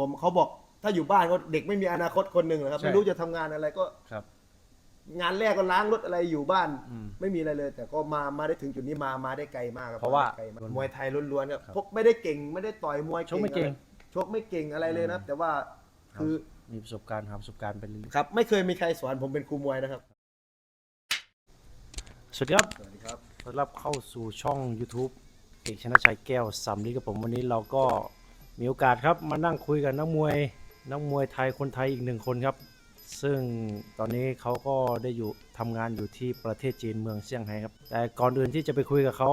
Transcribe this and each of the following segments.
ผมเขาบอกถ้าอยู่บ้านก็เด็กไม่มีอนาคตคนหนึ่งนะครับ ใช่ ไม่รู้จะทำงานอะไรก็ครับ งานแรกก็ล้างรถอะไรอยู่บ้าน อืม ไม่มีอะไรเลย แต่ก็มามาได้ถึงจุดนี้มามาได้ไกลมากครับเพราะว่าไกลมกมวยไทยล้วนๆครับครับพวกไม่ได้เก่งไม่ได้ต่อยมวยชกไม่เก่ง อะไรชกไม่เก่งอะไรเลยนะครับแต่ว่าคือมีประสบการณ์หาประสบการณ์ไปเรื่อยครับ ไม่เคยมีใครสอนผมเป็นครูมวยนะครับๆสวัสดีครับ สวัสดีครับ ต้อนรับเข้าสู่ช่อง YouTube เอกชนะชัยแก้วสำลีกับผมวันนี้เราก็ มีโอกาสครับมานั่งคุยกับนักมวยนักมวยไทยคนไทยอีกหนึ่งคนครับ ซึ่งตอนนี้เขาก็ได้อยู่ทำงานอยู่ที่ประเทศจีนเมืองเซี่ยงไฮ้ครับ แต่ก่อนอื่นที่จะไปคุยกับเขา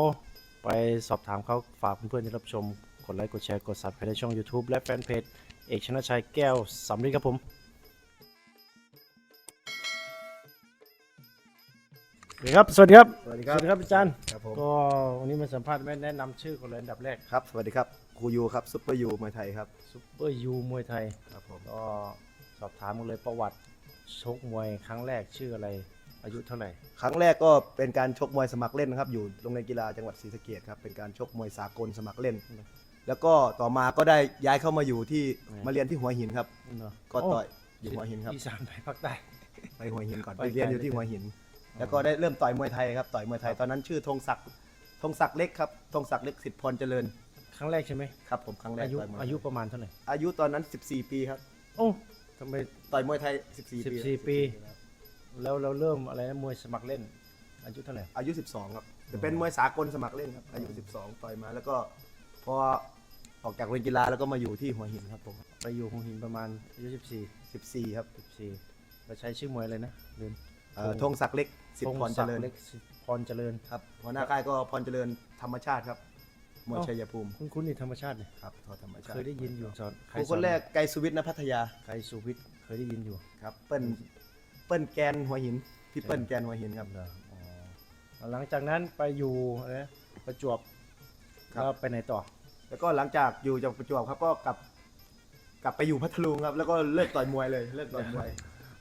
ไปสอบถามเขาฝากเพื่อนๆที่รับชม กดไลค์กดแชร์กด subscribe ในช่อง YouTube และแฟนเพจเอกชนะชัยแก้วสำลีครับผมสวัสดีครับ สวัสดีครับสวัสดีสครับวัสดีครับ อาจารย์ ครับผม ก็วันนี้มาสัมภาษณ์ไม่แนะนำชื่อคนเลยอันดับแรก ครับ สวัสดีครับ ครูยูครับซุปเปอร์ยูมวยไทยครับซุปเปอร์ยูมวยไทย ครับผมก็สอบถามกันเลยประวัติชกมวยครั้งแรกชื่ออะไร อายุเท่าไหร่ ครั้งแรกก็เป็นการชกมวยสมัครเล่นนะครับ อยู่โรงเรียนกีฬาจังหวัดศรีสะเกษครับเป็นการชกมวยสากลสมัครเล่น แล้วก็ต่อมาก็ได้ย้ายเข้ามาอยู่ที่อืมมาเรียนที่หัวหินครับ เนอะก็ต่อยโอยู่หัวหินครับ อีสานไปภาคใต้ ไปหัวหินก่อนไปไปเรียนอยู่ไกลที่หัวหิน แล้วก็ได้เริ่มต่อยมวยไทยครับต่อยมวยไทยตอนนั้นชื่อธงศักดิ์ธงศักดิ์เล็กครับธงศักดิ์เล็กสิทธิ์พรเจริญ ครั้งแรกใช่ไหมครับผมครั้งแรกอายุต่มวไทอายุประมาณเท่าไหร่อายุตอนนั้น 14 ปีครับโอ้ทำไม ต่อยมวยไทย 14 ปี14ปี ครับแล้วเราเริ่มอะไรนะมวยสมัครเล่น อายุเท่าไหร่ อายุ 12 ครับแต่เป็นมวยสากลสมัครเล่นครับอายุ 12 ต่อยมาแล้วก็พอออกจากเรียนกีฬาแล้วก็มาอยู่ที่หัวหินครับผม ไปอยู่หัวหินประมาณอายุ14 14 ครับ14เราใช้ชื่อมวยอะไรนะเรียนเอ่อธงศักดิ์เล็กสิทธิ์พรเจริญธงศักดิ์เล็กสิทธิ์พรเจริญครับหัวหน้าค่ายก็พรเจริญธรรมชาติครับ มวยเอ้าชัยภูมิคุณคุณนี่ธรรมชาติเนี่ยครับทอธรรมชาติเคยได้ยินอยู่สอนใคครูคนแรกไกรสุวิทย์นพัทยาใครสุวิทย์เคยได้ยินอยู่ครับ เปิ้ลเปิ้ลแกนหัวหินพี่เปิ้ลแกนหัวหินครับเหรออ๋อหลังจากนั้นไปอยู่อะไรนะประจวบครับแล้วไปไหนต่อ แล้วก็หลังจากอยู่จากประจวบครับก็กลับกลับไปอยู่พัทลุงครับ แล้วก็เลิกต่อยมวยเลยเลิกต่อยมวย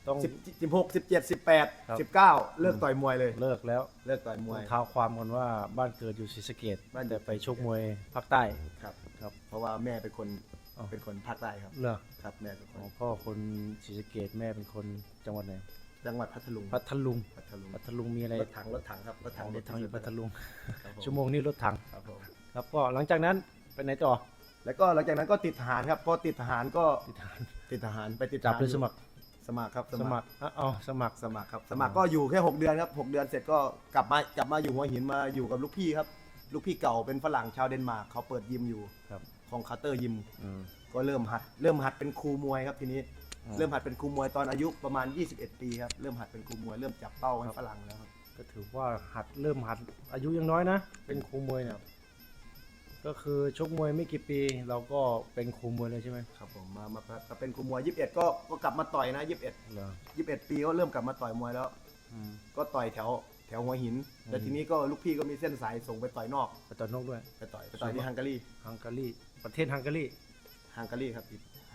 ต้องสิบสิบหกสิบเจ็ดสิบแปดครับ สิบเก้าเลิกต่อยมวยเลยเลิกแล้วเลิกต่อยมวย เท้าความกันว่าบ้านเกิดอยู่ศรีสะเกดบ้านแต่ไปชกมวยภาคใต้ ครับ ครับ เพราะว่าแม่เป็นคนอ๋อ เป็นคนภาคใต้ครับ เหรอครับแม่เป็นคอ๋นอพ่อคนศรีสะเกดแม่เป็นคนจังหวัดไหนจังหวัดพัทลุงพัทลุงพัทลุงพัทลุงมีอะไรรถถังรถถังครับรถถังรถถังอยู่พัทลุง ครับผชั่วโมงนี้รถถังครับผมครับก็หลังจากนั้นไปไหนต่อแล้วก็หลังจากนั้นก็ติดทหารครับพอติดทหารก็ติดทหารติดทหารไปติดจับทหารหรือสมัคร สมัครครับสมัครอะอ๋อสมัครสมัครครับ สมัครก็อยู่แค่หกเดือนครับหกเดือนเสร็จก็กลับมากลับมาอยู่หัวหินมาอยู่กับลูกพี่ครับ ลูกพี่เก่าเป็นฝรั่งชาวเดนมาร์กเขาเปิดยิมอยู่ครับของคาร์เตอร์ยิมอืม ก็เริ่มหัด เริ่มหัดเป็นครูมวยครับทีนี้ อืม เริ่มหัดเป็นครูมวยตอนอายุประมาณ 21 ปีครับเริ่มหัดเป็นครูมวยเริ่มจับเป้าให้ครับฝรั่งแล้วครับก็ถือว่าหัดเริ่มหัดอายุยังน้อยนะ เป็นครูมวยเนี่ย ก็คือชกมวยไม่กี่ปี เราก็เป็นครูมวยเลยใช่ไหมครับผมมามามาเป็นครูมวย21ก็ก็กลับมาต่อยนะ21 เหรอ21 ปีก็เริ่มกลับมาต่อยมวยแล้ว อืม ก็ต่อยแถวแถวหัวหินแต่อืมทีนี้ก็ลูกพี่ก็มีเส้นสายส่งไปต่อยนอก ไปต่อยนกด้วย ไปต่อยไปต่อยที่ฮังการีฮังการีประเทศฮังการีฮังการีครับ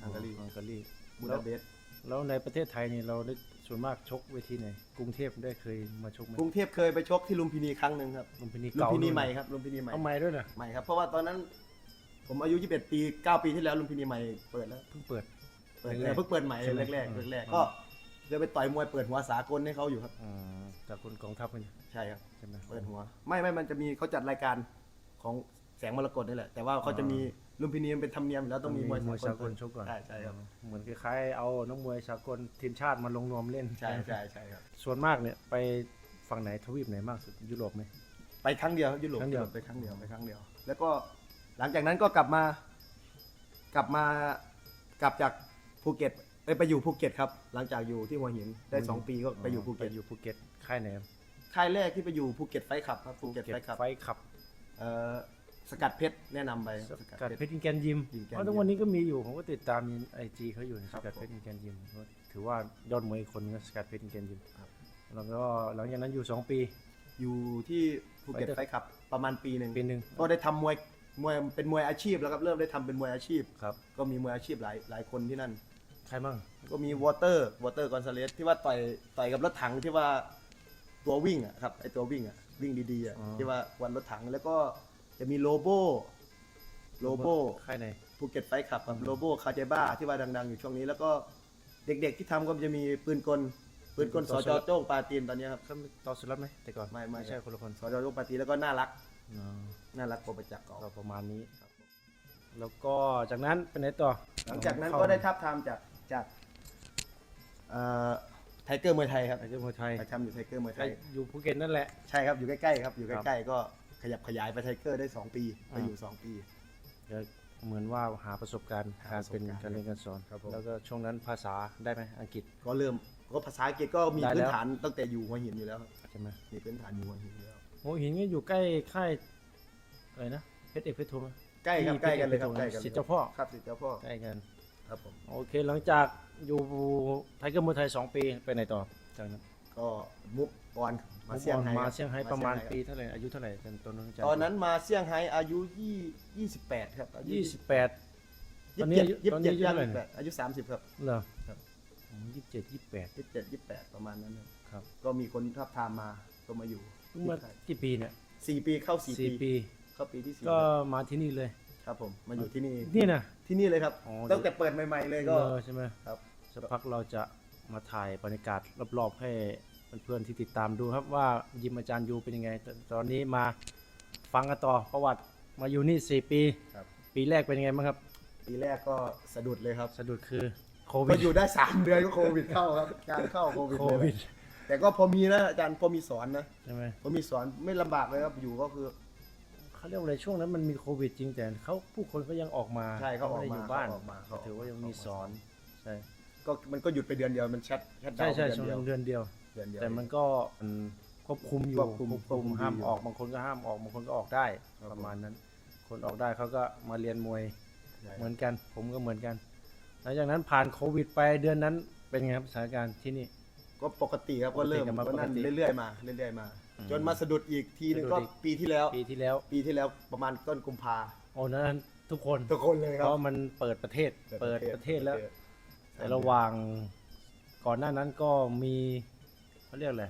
ฮังการีฮังการีบูแล้วดาเปสต์แล้วในประเทศไทยนี่เราได้ ส่วนมากชกเวทีไหนกรุงเทพได้เคยมาชกไหมกรุงเทพเคยไปชกที่ลุมพินีครั้งหนึ่งครับลุมพินีลุมเก่าพินีด้วยใหม่ครับลุมพินีใหม่เอาใหม่ด้วยนะใหม่ครับเพราะว่าตอนนั้น ผมอายุ 21 ปี 9 ปีที่แล้วลุมพินีใหม่เปิดแล้วเพิ่งเปิด เปิดแรกๆเพิ่งเปิดใหม่ใช่ไหมแรกอืมๆแรกอืมๆก็เลยไปต่อยมวยเปิดหัวสากลให้เขาอยู่ครับอืมจากคนกองทัพมันใช่ครับ ใช่ไหมเปิดหัว ไม่ไม่มันจะมีเขาจัดรายการของ แสงมรกตนี่แหละ แต่ว่าเขาจะมีลุมพินีมันเป็นธรรมเนียมอยู่แล้วต้องมีมวยมวยสาสากกลลชกก่อนใช่ใช่ครับเหมือนคล้ายๆเอานักมวยสากลทีมชาติมาลงนวมเล่นใช่ใช่ใช่ครับส่วนมากเนี่ยไปฝั่งไหนทวีปไหนมากสุดยุโรปไหมไปครั้งเดียวครับยุโรปครั้งเดียวไปครั้งเดียวไปครั้งเดียว แล้วก็หลังจากนั้นก็กลับมา กลับมากลับจากภูเก็ตไปไปอยู่ภูเก็ตครับ หลังจากอยู่ที่หัวหินได้สองปีก็ไปอยู่ภูไปเก็ตอยู่ภูเก็ตค่ายไหนครับค่ายแรกที่ไปอยู่ภูเก็ตไฟขับครับภูเก็ตไฟขับไฟขับเอ่อ สกัดเพชรแนะนำไปสสกัดกัดเพชรเพชรอินแกนยิมอินแกนยิมเพราะทุกวันนี้ก็มีอยู่ผมก็ติดตามไอจีเขาอยู่นะครัสบกัดเพชรอินแกนยิมก็ถือว่ายอดมวยอีกคนนึงก็สกัดเพชรอินแกนยิมครับแล้วก็หลังจากนั้นอยู่สองปี อยู่ที่ภูเก็ตไฟไฟขับประมาณปีหนึ่งปีหนึ่ง ก็ได้ทำมวยมวยเป็นมวยอาชีพแล้วครับเริ่มได้ทำเป็นมวยอาชีพ ครับก็มีมวยอาชีพหลายหลายคนที่นั่น ใครมั่งก็มีวอเตอร์วอเตอร์กอนซาเลสที่ว่าต่อยต่อยกับรถถังที่ว่าตัววิ่งอะครับไอตัววิ่งอะวิ่งดีๆอะที่ว่าวันรถถังแล้วก็ จะมีโลโบโลโบค่ายไหนภูเก็ตไฟขับกับโลโบคาเจบ้าที่ว่าดัง ๆ อยู่ช่วงนี้ แล้วก็เด็กๆที่ทำก็จะมีปืนกลปืนกลสจโจ้งปาตีนตอนนี้ครับเขามีต่อสุรัตน์ไหมแต่ก่อนไม่ไม่ใช่คนละคนสจโจ้งปาตีนแล้วก็น่ารักอ๋อน่ารักโปรประจักษ์ก่อนก็ประมาณนี้แล้วก็จากนั้นเป็นไหนต่อ หลังจากนั้นก็ได้ทับทามจากจากไทเกอร์มวยไทยครับไทเกอร์มวยไทยไปทำอยู่ไทเกอร์มวยไทก็ยอยู่ภูเก็ตนั่นแหละใช่ครับอยู่ใกล้ๆครับอยู่ครับใกล้ๆก็ ขยับขยายไปไทเกอร์ได้ 2 ปีไปอ่าอยู่ 2 ปี ก็เหมือนว่าหาประสบการณ์หาการเป็นประสบการณ์การเรียนการสอน ครับผม แล้วก็ช่วงนั้นภาษาได้ไหมอังกฤษ ก็เริ่มก็ภาษาอังกฤษก็มีได้แล้ว พื้นฐานตั้งแต่อยู่หัวหินอยู่แล้วครับใช่ไหมมีพื้นฐานอยู่หัวหินอยู่แล้ว โหัวหินก็อยู่ใกล้ค่ายอะไรนะเพชรเอกเพชรโทไหมใกล้ครับที่ใกล้กันเลยครับที่ใกล้กันลยศิษย์เจ้าพ่อ ครับสิทธิ์เจ้าพ่อใกล้กัน ครับผม โอเคหลังจากอยู่ไทเกอร์มวยไทยสองปีไปไหนต่อจากนั้นก็มุก ออนมาเซี่ยงไฮ้มาครับเซี่ยงไฮ้มาประมาณเซี่ยงไฮ้ปีเท่าไหร่อายุเท่าไหร่ตอนตอนนั้นตอนนั้นมาเซี่ยงไฮ้อายุยี่ยี่สิบแปดครับอายุยี่สิบแปดตอนยี่นี้สิบเจ็ดอายุยี่สิบเจ็ดตอนนี้อายุเท่าไหร่ย่างยี่สิบแปดอายุสามสิบครับเหรอครับยี่สิบเจ็ดยี่สิบแปดยี่สิบเจ็ดยี่สิบแปดประมาณนั้นครับครับก็มีคนทับทามมาก็มาอยู่เพิ่งมากี่ปีเนี่ยสี่ปีเข้าสี่สี่ปีปีเข้าปีที่สี่ก็มาที่นี่เลยครับผมมาอยู่ที่นี่นี่นะที่นี่เลยครับอ๋อตั้งแต่เปิดใหม่ ๆเลยก็เออใช่ไหมครับสักพักเราจะมาถ่ายบรรยากาศรอบๆให้ เพื่อนๆที่ติดตามดูครับว่ายิมอาจารย์ยูเป็นยังไงตตอนนี้มาฟังกันต่อประวัติมาอยู่นี่สี่ปี ครับ ปีแรกเป็นยังไงบ้างครับ ปีแรกก็สะดุดเลยครับ สะดุดคือโคก็วิดอยู่ได้ 3 เดือนก็โควิดเข้าครับ การเข้าโควิดโคเลยวิด แต่ก็พอมีนะอาจารย์พอมีสอนนะใช่ไหมพอมีสอนไม่ลำบากเลยครับอยู่ก็คือ เขาเรียกว่าอะไรช่วงนั้นมันมีโควิดจริงแต่เขาผู้คนก็ยังออกมาใช่เขาออกไม่ได้มาอยู่บ้านเขาออกมาเขาออกมา ถือว่ายังมีสอนใช่ก็มันก็หยุดไปเดือนเดียวมันชัดชัดดาใช่วน์ใช่เดืช่วอนงเดียวนั้นเดือนเดียว เดือนเดียวแต่มันก็มันควบคุมอยู่ควบคุมควบคุมห้ามอยู่ออกบางคนก็ห้ามออกบางคนก็ออกได้ครับประมาณนั้น คนออกได้เขาก็มาเรียนมวยใช่เหมือนกัน ผมก็เหมือนกันหลังจากนั้นผ่านโควิดไปเดือนนั้นเป็นไงครับสถานการณ์ที่นี่ ก็ปกติครับก็เริ่มปกติกันมาก็นั่นปกติเรื่อยๆมาเรื่อยๆมา อืมจนมาสะดุดอีกทีนึงก็สะดุดอีก ปีที่แล้ว ปีที่แล้วปีที่แล้วประมาณต้นกุมภาโอ้นั้นทุกคนทุกคนเลยคเพรับราะมันเปิดประเทศเปิดประเทศแล้วปิดแต่ระหว่างก่อนหน้านั้นก็มี เขาเรียกอะไร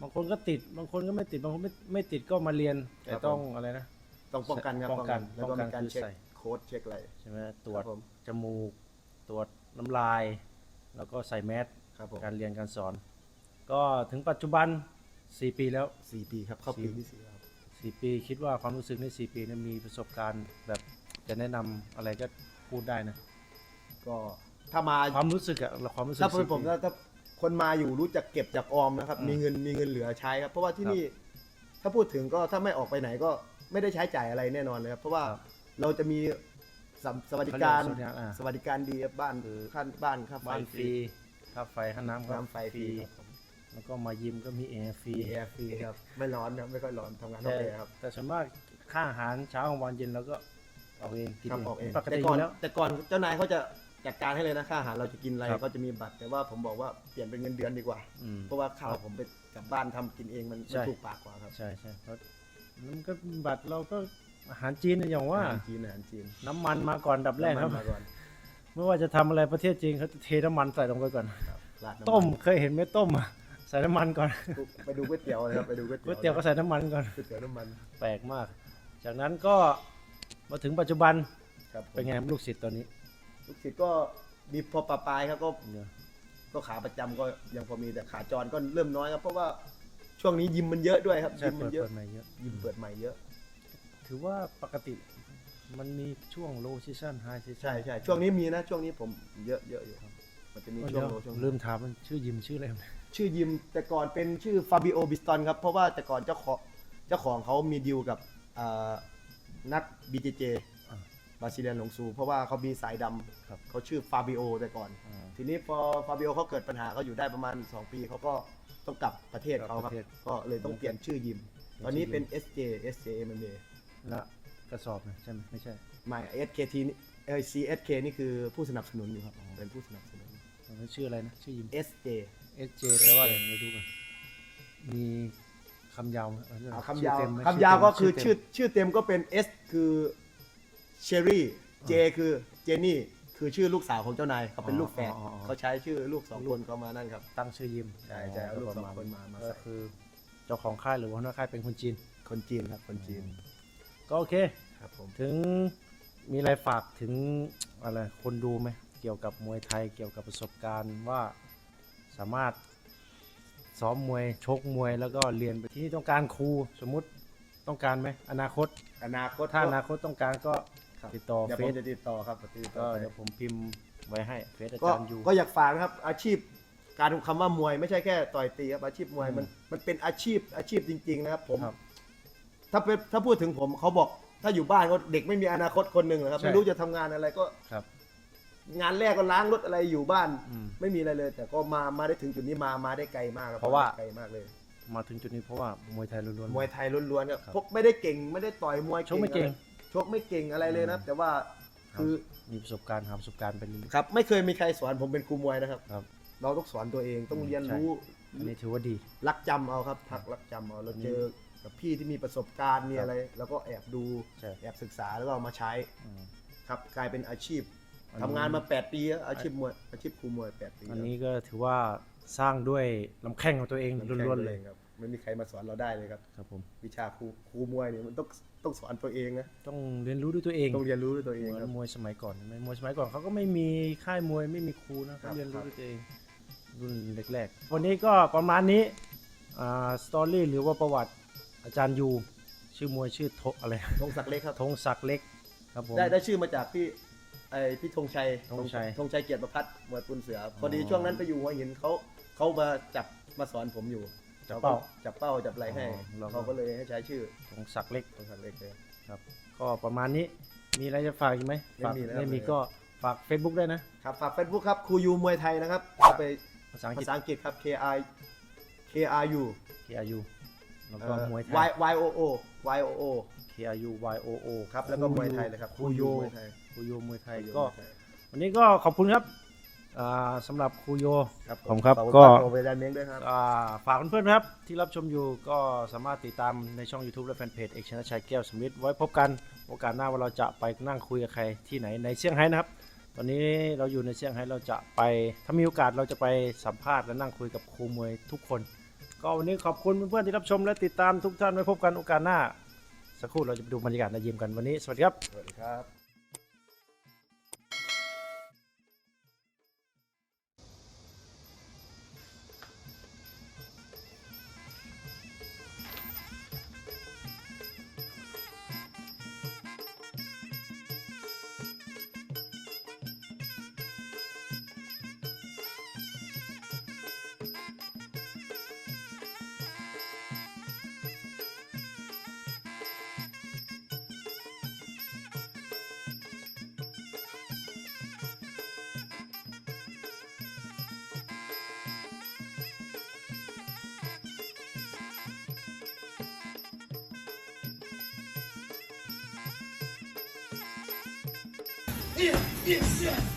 บางคนก็ติดบางคนก็ไม่ติดบางคนไม่ไม่ติดก็มาเรียน แต่ต้องอะไรนะ ต้องป้องกันครับป้องกันแล้วก็ป้องกันมีการคือเช็คใส่ โค้ดเช็คอะไรใช่ไหมตรวจครับผมจมูก ตรวจน้ำลาย แล้วก็ใส่แมสครับผมการเรียนการสอน ก็ถึงปัจจุบัน 4 ปีแล้ว สี่ปีครับเข้าสี่ปีที่สี่แล้วครับ 4 ปีคิดว่าความรู้สึกใน 4 ปีนั้นมีประสบการณ์แบบจะแนะนำอะไรก็พูดได้นะ ก็ถ้ามาความรู้สึกอะความรู้สึกถ้าเป็นสี่ผมปี ถ้าถ้า คนมาอยู่รู้จักเก็บจากออมนะครับอืมมีเงินมีเงินเหลือใช้ครับ เพราะว่าที่ครับนี่ถ้าพูดถึงก็ถ้าไม่ออกไปไหนก็ไม่ได้ใช้จ่ายอะไรแน่นอนเลยครับ เพราะว่าครับเราจะมีสำสวัสดิการเขาเรียกสวัสดิการอ่า สวัสดิการดีครับบ้านคือค่าบ้านค่าไฟบ้านฟรีค่าไฟค่าน้ำก็น้ำไฟฟรีครับผมแล้วก็มายิมก็มีแอร์ฟรีมีแอร์ฟรีครับไม่ร้อนครับไม่ค่อยร้อนทำงานนอแต่กแอร์ครับ แต่ส่วนมากค่าอาหารเช้ากลางวันเย็นเราก็เอาเองกินครับเองออกเองปกแต่ติอก่อนยู่แล้วแต่ก่อนเจ้านายเขาจะ จัดการให้เลยนะค่าอาหารเราจะกินอะไรครับ ก็จะมีบัตรแต่ว่าผมบอกว่าเปลี่ยนเป็นเงินเดือนดีกว่า อืม เพราะว่าข้าวผมไปกลับบ้านทำกินเองมันใช่ มันถูกปากกว่าครับใช่ใช่เพราะมันก็บัตรเราก็อาหารจีนนะอย่างว่า อาหารจีนอาหารจีนน้ำมันมาก่อนดับแรกครับ น้ำมันมาก่อนไม่ว่าจะทำอะไรประเทศจีนเขาจะเทน้ำมันใส่ลงไปก่อน ครับราดน้ำนต้มเคยเห็นไหมต้มอะใส่น้ำมันก่อนไปดูก๋วยเตี๋ยวเลยครับไปดูก๋วยก๋วยเตี๋ยวเตี๋ยวก็ใส่น้ำมันก่อน ก๋วยเตี๋ยวน้ำมันแปลกมาก จากนั้นก็มาถึงปัจจุบันครับผมเป็นไงครับลูกศิษย์ตอนนี้ ลูกศิษย์ก็มีพอปะปลายครับก็เนี่ยก็ขาประจำก็ยังพอมีแต่ขาจรก็เริ่มน้อยครับเพราะว่าช่วงนี้ยิมมันเยอะด้วยครับใช่ยิมมัเปินดเยอะเปิดใหม่เยอะ ยิมเปิดใหม่เยอะถือว่าปกติมันมีช่วง low season high season ใช่ใช่ช่วงนี้มีนะ ช่วงนี้ผมเยอะเยอะอยู่ครับมันจะมีเออช่วเดี๋งยวโลช่วง ลืมถามมันชื่อยิมชื่ออะไรนะชื่อยิมแต่ก่อนเป็นชื่อฟาบิโอบิสตันครับ เพราะว่าแต่ก่อนเจ้าของเจ้าของเขามีดีลกับอ่านัก BJJ อ่า บราซิเลียนหลงซู เพราะว่าเขามีสายดครับำเขาชื่อฟาบิโอแต่ก่อน อ่า ทีนี้พอฟาบิโอเขาเกิดปัญหาเขาอยู่ได้ประมาณ 2 ปีเขาก็ต้องกลับประเทศเขาครับกลับประเทศก็เลยต้องเปลี่ยนชื่อยิมเปลี่ยนตอนนี้ชื่อยิมเป็น SJ SJ MMA แล้วกระสอบนะใช่ไหมไม่ใช่ ไม่ SKT นี่เออ CSK นี่คือผู้สนับสนุนอยู่ครับเป็นผู้สนับสนุนมันชื่ออะไรนะ ชื่อยิม SJ SJ แปลว่าอะไรเราดูกันมีคำยาวไหมเอเรื่องอ่าคำยาวชื่อเต็มไหมคำยาวก็คือเต็ชื่อมชื่อเต็มก็เป็น S คือ เชอรี่ J คือเจนนี่คือชื่อลูกสาวของเจ้านายเขาเป็นลูกแฝดอ๋ออ๋ออ๋อ เขาใช้ชื่อลูกสองคนเขามานั่นครับ ตั้งชื่อยิมใช่ใช่เอาลูกประสองคนมามาใส่ ก็คือเจ้าของค่ายหรือว่าหัวหน้าค่ายเป็นคนจีน คนจีนครับคนจีนก็โอเค ครับผม ถึงมีอะไรฝากถึงอะไรคนดูไหมเกี่ยวกับมวยไทยเกี่ยวกับประสบการณ์ว่าสามารถซ้อมมวยชกมวยแล้วก็เรียนไปที่นี่ต้องการครูสมมุติต้องการไหมอนาคตอนาคตถ้าอนาคตต้องการก็ ครับติดต่อเดี๋ยวเฟผมซจะติดต่อครับติดต่ก็อไปเดี๋ยวผมพิมพ์ไว้ให้เฟซอาก็จารย์อยู่ก็อยากฝากนะครับอาชีพการคำว่ามวยไม่ใช่แค่ต่อยตีครับอาชีพมวยมันมันเป็นอาชีพอาชีพจริง ๆ นะครับผม ครับ ถ้าเป็นถ้าพูดถึงผมเขาบอกถ้าอยู่บ้านก็เด็กไม่มีอนาคตคนหนึ่งนะครับใช่ ไม่รู้จะทำงานอะไรก็ครับ งานแรกก็ล้างรถอะไรอยู่บ้าน อืมไม่มีอะไรเลย แต่ก็มามาได้ถึงจุดนี้มามาได้ไกลมากคบเพราะว่าไกลมากเลย มาถึงจุดนี้เพราะว่ามวยไทยล้วนๆ มวยไทยล้วนๆครับครับ พวกไม่ได้เก่งไม่ได้ต่อยมวยชกไม่เก่ง อะไร ชกไม่เก่งอะไรเลยนะครับอืมแต่ว่าครับคือมีประสบการณ์หาประสบการณ์ไปเรื่อยครับ ไม่เคยมีใครสอนผมเป็นครูมวยนะครับๆครับ เราต้องสอนตัวเองต้องอืมเรียนใช่รู้อันนี้ถือว่าดี รักจำเอาครับทักรักจำเอาเราอันนี้เจอกับพี่ที่มีประสบการณ์มีครับอะไรแล้วก็แอบดูใช่แอบศึกษาแล้วก็เอามาใช้อืมครับกลายเป็นอาชีพอันนี้ทำงานมา 8 ปีแล้วอาชีพมวยอาชีพครูมวย 8 ปี อันนี้ก็ถือว่าสร้างด้วยลำแข้งของตัวเองแล้วล้วนๆเลยครับ ไม่มีใครมาสอนเราได้เลยครับ ครับผมวิชาครูครูมวยเนี่ยมันต้องต้องสอนตัวเองนะต้องเรียนรู้ด้วยตัวเองต้องเรียนรู้ด้วยตัวเองเหมือครับนมวยสมัยก่อนใช่ไหมมวยสมัยก่อนเขาก็ไม่มีค่ายมวยไม่มีครูนะครัเขาบเรียนรู้ครับด้วยตัวเองรุ่นแรกๆวันนี้ก็ประมาณนี้อ่าสตอรี่หรือว่าประวัติอาจารย์ยูชื่อมวยชื่อโทอะไรธงศักดิ์เล็กครับธงศักดิ์เล็กครับผมได้ได้ชื่อมาจากพี่ไอพี่ธงชัยธงชัยธงชัยเกียรติประพัฒน์มวยปุนเสือ พอดีอ๋อช่วงนั้นไปอยู่หัวหินเขาเขามาจับมาสอนผมอยู่ จับเป้าจับเป้าจับอะไรให้อ๋อเราก็ เขาก็เลยให้ใช้ชื่อธงศักดิ์เล็กธงศักดิ์เล็กเลยครับก็ประมาณนี้มีอะไรจะฝากอีกไหมไม่ฝากมีแล้ว ไม่มีครับก็ฝาก Facebook ด้วยนะครับฝากเฟซบุ๊กครับครูยูมวยไทยนะครับเข้าไปภาษาอังกภาฤษษาอังกฤษครับ K I K R U KRU แล้วเอ่ก็อมวยไท Y ย Y O O Y O O KRU YOO ครับแล้วก็มวยไทยเลยครับครูโยมวยไทยครูโยมวยไทยครูก็มวยไทยวันนี้ก็ขอบคุณครับ อ่าสำหรับครูโย ครับผมครับขอณก็ขอบคุณอาจารย์เม้งด้วยครับ อ่าฝากเพื่อนๆนะครับ ที่รับชมอยู่ก็สามารถติดตามในช่อง YouTube และแฟนเพจเอกชนะชัยแก้วสมิทไว้พบกันโอกาสหน้าว่าเราจะไปนั่งคุยกับใครที่ไหนในเซี่ยงไฮ้นะครับ ตอนนี้เราอยู่ในเซี่ยงไฮ้เราจะไปถ้ามีโอกาสเราจะไปสัมภาษณ์และนั่งคุยกับครูมวยทุกคน ก็วันนี้ขอบคุณเพื่อนๆที่รับชมและติดตามทุกท่านไว้พบกันโอกาสหน้า สักครู่เราจะไปดูบรรยากาศในยิมกันวันนี้สวัสดีครับ สวัสดีครับ yeah, yeah. Yeah.